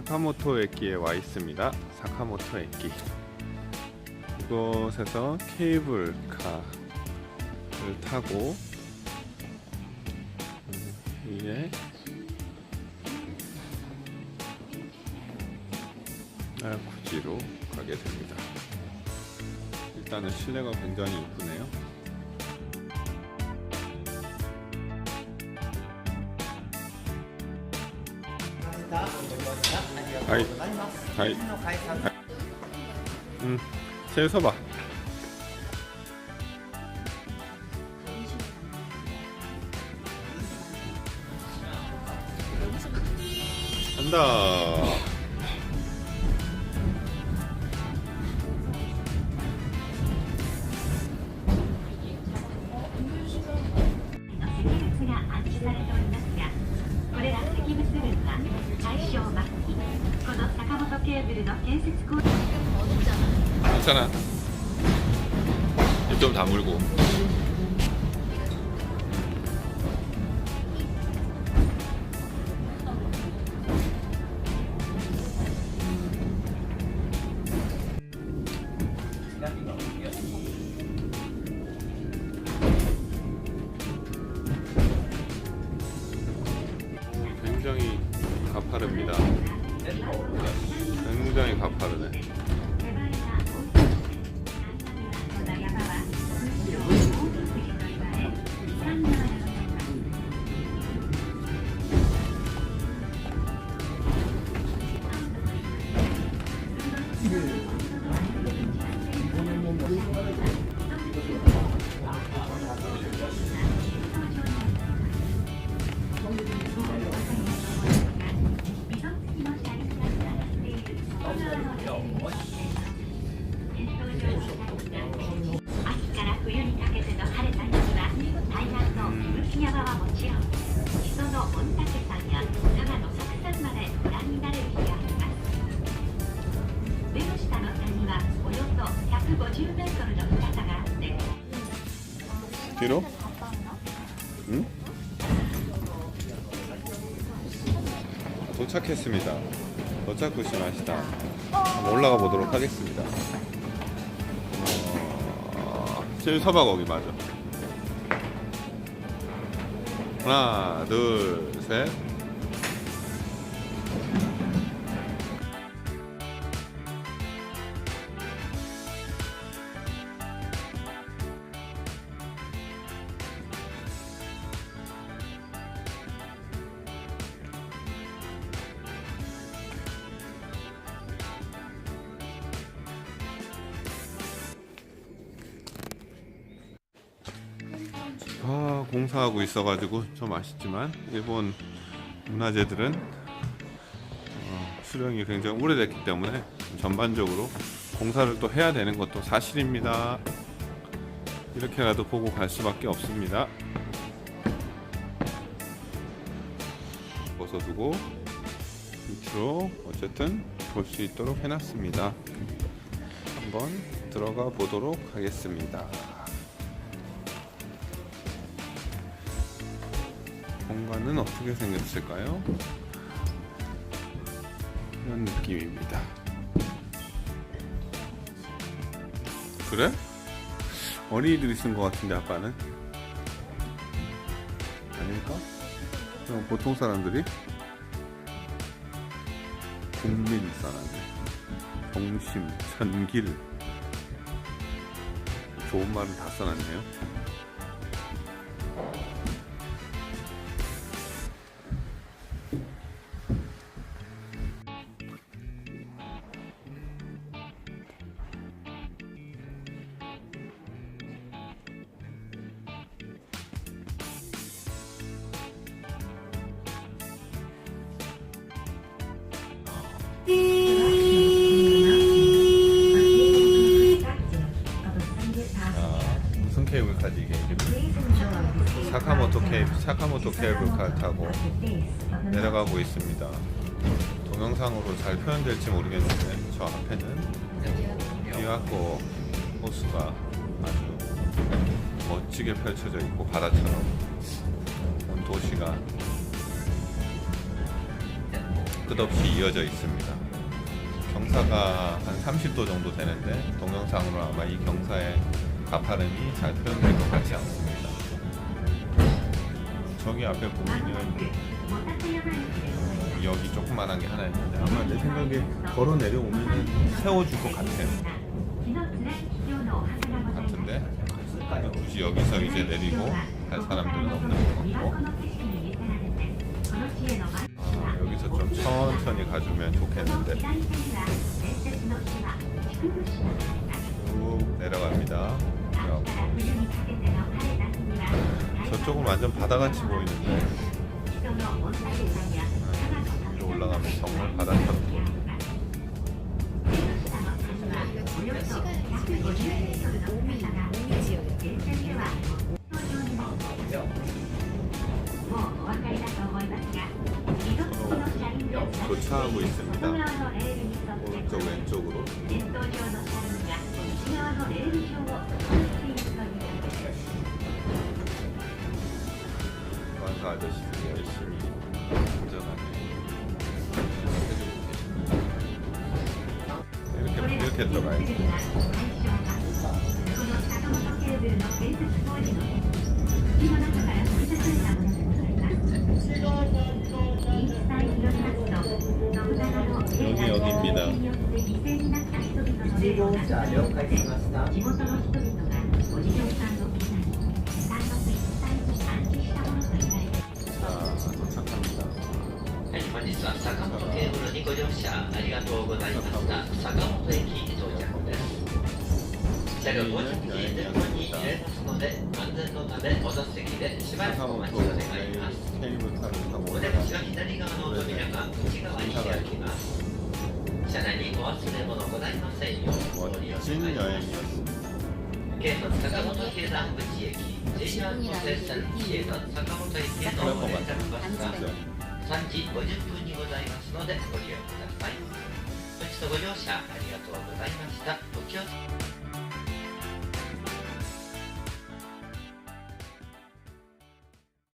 사카모토駅에 와 있습니다. 사카모토駅. 이곳에서 케이블카를 타고 음, 이제 나야쿠지로 가게 됩니다. 일단은 실내가 굉장히 이쁘네요. 하이, 하이, 음, 제일 서봐. 간다. 괜찮아. 입좀 다물고. 굉장히 가파릅니다. 굉장히 가파르네. 뒤로? 응? 도착했습니다. 도착구시 마시다. 한번 올라가 보도록 하겠습니다. 어, 제일 서봐 거기 맞아. 하나, 둘, 셋. 공사하고 있어가지고 좀 아쉽지만 일본 문화재들은 어, 수령이 굉장히 오래됐기 때문에 전반적으로 공사를 또 해야 되는 것도 사실입니다. 이렇게라도 보고 갈 수밖에 없습니다. 벗어두고 밑으로 어쨌든 볼 수 있도록 해놨습니다. 한번 들어가 보도록 하겠습니다. 공간은 어떻게 생겼을까요? 이런 느낌입니다. 그래? 어린이들이 쓴 것 같은데 아까는? 아닐까? 그냥 보통 사람들이? 국민 사람들 동심, 천길 좋은 말은 다 써놨네요 케이블, 사카모토 케이블카 타고 내려가고 있습니다. 동영상으로 잘 표현될지 모르겠는데 저 앞에는 비와코 호수가 아주 멋지게 펼쳐져 있고 바다처럼 온 도시가 끝없이 이어져 있습니다. 경사가 한 30도 정도 되는데 동영상으로 아마 이 경사의 가파름이 잘 표현될 것 같지 않습니다. 저기 앞에 어, 여기 조그만한 게 하나 있는데 아마 내 생각에 걸어 내려오면은 세워줄 것 같아요. 같은데 굳이 여기서 이제 내리고 갈 사람들은 없는 것 같고 아, 여기서 좀 천천히 가주면 좋겠는데 쭉 내려갑니다. 저쪽은 완전 바다같이 보이는데 위로 올라가면 정말. 오미 지역이요. 교차하고 있습니다. 오른쪽 왼쪽으로 Gerade ich, ich, ケットがいいです。しま。地元の人々がお地蔵さん本日は坂本県室にご乗車ありがとうございました坂本駅に到着です。車両到着時0分に入れますので安全のためお座席でしばらくお待ちを願います口は左側の扉が内側に開きます車内にお忘れ物ございませんようご利用願います警察坂本警済口駅 JR 本線線京都坂本駅への連絡バス3時50分にございますのでご利用ください。ごちそご乗車ありがとうございました。